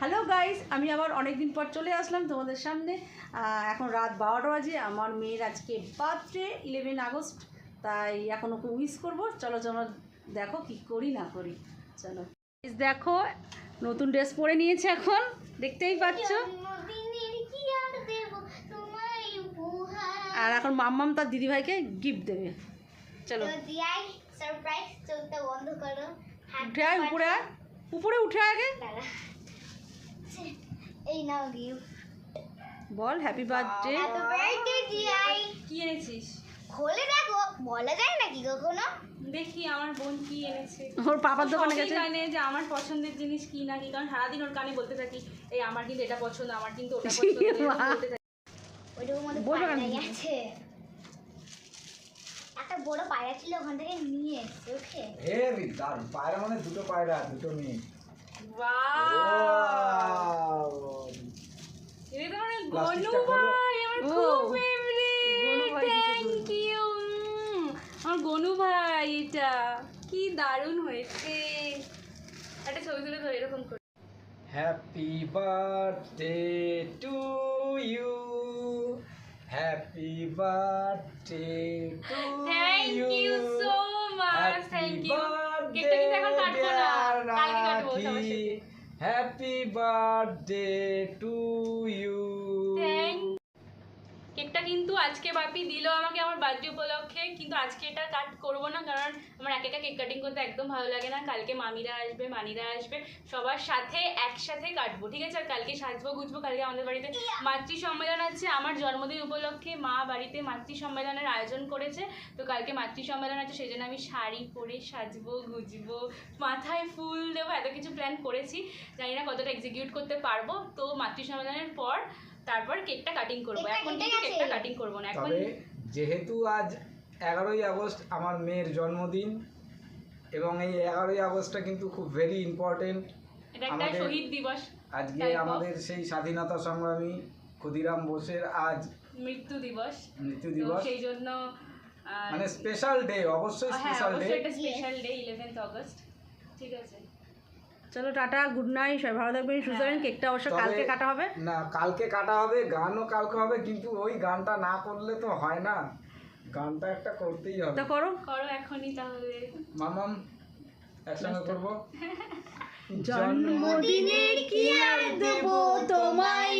Hello guys আমি আবার অনেক দিন পর চলে আসলাম তোমাদের সামনে। এখন রাত বারোটা বাজে। আমার মেয়ের আজকে বার্থডে ইলেভেন আগস্ট তাই এখন ওকে উইশ করব। চলো চলো দেখো কি করি না করি। চলো। দেখো নতুন ড্রেস পরে নিয়েছে এখন। দেখতেই পাচ্ছ। আর এখন মাম্মাম তার দিদিভাইকে গিফট দেবে। চলো। সারপ্রাইজ চলতে বন্ধ করো। উঠে আয় উপরে আয়। উপরে উঠে আয় আগে। নাও গিফট বল হ্যাপি বার্থডে হ্যাপি বার্থডে দিয়াই কি এনেছিস? খোলে দেখো বলা যায় নাকি কখনো? দেখি আমার বোন কি এনেছে। ওর পাপার দোকানে গেছে? জানে যে আমার পছন্দের জিনিস কি না কি কারণ সারাদিন ওর কানে বলতে থাকি এই আমার কিন্তু এটা পছন্দ আমার কিন্তু ওটা পছন্দ এরকম মা। বলতে থাকি। ওইটার মধ্যে বলবে আছে। একটা বড় পায়রা ছিল ওখান থেকে নিয়ে এসছে ওকে? দারুণ। পায়রা মানে দুটো পায়রা দুটো মেয়ে! প্লাস্টিকটা গনু খোলো। ভাই আমার গনু ফেভারিট ভাই থ্যাংক ইউ আমার গনু ভাই এটা। কি দারুণ হয়েছে। একটা ছবি তুলে ধরে এরকম করে। Happy birthday to you happy birthday to thank you so much thank you কেকটা কিন্তু এখন কাটবো না। কালকে কাটবো হ্যাপি বার্থডে টু ইউ কেকটা কিন্তু আজকে বাপি দিল আমাকে আমার বার্থডে উপলক্ষে, কিন্তু আজকে এটা কাট করব না, কারণ আমার একা একা কেক কাটিং করতে একদম ভালো লাগে না। কালকে মামিরা আসবে, মানিরা আসবে, সবার সাথে একসাথে কাটবো, ঠিক আছে? আর কালকে সাজবো, গুজবো, কালকে আমাদের বাড়িতে মাতৃ সম্মেলন আছে। আমার জন্মদিন উপলক্ষে মা বাড়িতে মাতৃ সম্মেলনের আয়োজন করেছে, তো কালকে মাতৃ সম্মেলন আছে, সেই জন্য আমি শাড়ি পরে সাজবো, গুজবো, মাথায় ফুল দেবো, এত কিছু প্ল্যান করেছি। জানি না কতটা এক্সিকিউট করতে পারব, তো মাতৃ সম্মেলনের পর তারপর কেকটা কাটিং করব। এখন কিন্তু কেকটা কাটিং করব না। এখন তবে যেহেতু আজ এগারোই আগস্ট আমার মেয়ের জন্মদিন এবং এই এগারোই আগস্টটা কিন্তু খুব ভেরি ইম্পর্টেন্ট এটা একটা আমাদের- শহীদ দিবস। আজকে Type of- আমাদের সেই স্বাধীনতা সংগ্রামী ক্ষুদিরাম বোসের আজ মৃত্যু দিবস। মৃত্যু তো দিবস। সেই জন্য আহ, মানে স্পেশাল ডে অবশ্যই হ্যাঁ স্পেশাল ডে অবশ্যই একটা স্পেশাল ডে ইলেভেন্থ অগস্ট ঠিক আছে। চলো টাটা গুড নাইট সবাই ভালো থাকবেন সুস্থ থাকবেন কেকটা অবশ্য কালকে কাটা হবে। না কালকে কাটা হবে গানও কালকে হবে কিন্তু ওই গানটা না করলে তো হয় না। গানটা একটা করতেই হবে। তো করো। করো এখনই তাহলে। মামাম একসঙ্গে করব? জন্মদিনের কি আর দেবো? তোমায়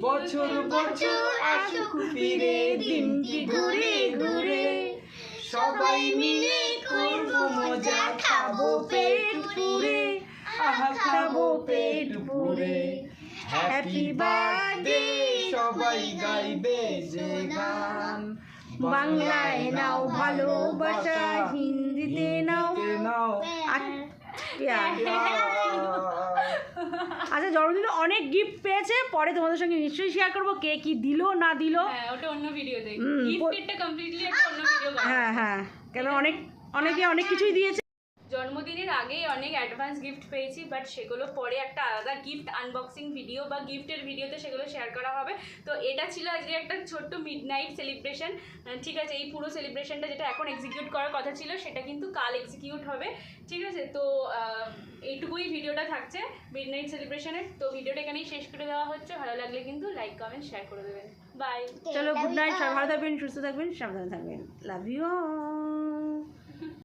বছর বছর আসুক ফিরে দিনটি ঘুরে ঘুরে সবাই মিলে করব মজা খাব পেট পুরে আহা খাব পেট পুরে হ্যাপি বার্থডে সবাই গাইবে যে গান বাংলায় নাও ভালোবাসা হিন্দিতে নাও নাও আ- প্যার। প্যার। আচ্ছা জন্মদিনে অনেক গিফট পেয়েছে। পরে তোমাদের সঙ্গে নিশ্চয়ই শেয়ার করব কে কি দিল না দিল। হ্যাঁ ওটা অন্য ভিডিও দেখ। হুম, কমপ্লিটলি একটা অন্য ভিডিও হ্যাঁ হ্যাঁ কেন অনেক অনেকে অনেক কিছুই দিয়েছে। জন্মদিনের আগেই অনেক অ্যাডভান্স গিফট পেয়েছি বাট সেগুলো পরে একটা আলাদা গিফট আনবক্সিং ভিডিও বা গিফটের ভিডিওতে সেগুলো শেয়ার করা হবে। তো এটা ছিল আজকে একটা ছোট্ট মিড নাইট সেলিব্রেশন ঠিক আছে এই পুরো সেলিব্রেশনটা যেটা এখন এক্সিকিউট করার কথা ছিল সেটা কিন্তু কাল এক্সিকিউট হবে। ঠিক আছে তো এইটুকুই ভিডিওটা থাকছে মিড নাইট সেলিব্রেশনের তো ভিডিওটা এখানেই শেষ করে দেওয়া হচ্ছে। ভালো লাগলে কিন্তু লাইক কমেন্ট শেয়ার করে দেবেন। বাই চলো গুড নাইট ভালো থাকবেন সুস্থ থাকবেন সাবধানে থাকবেন। Love you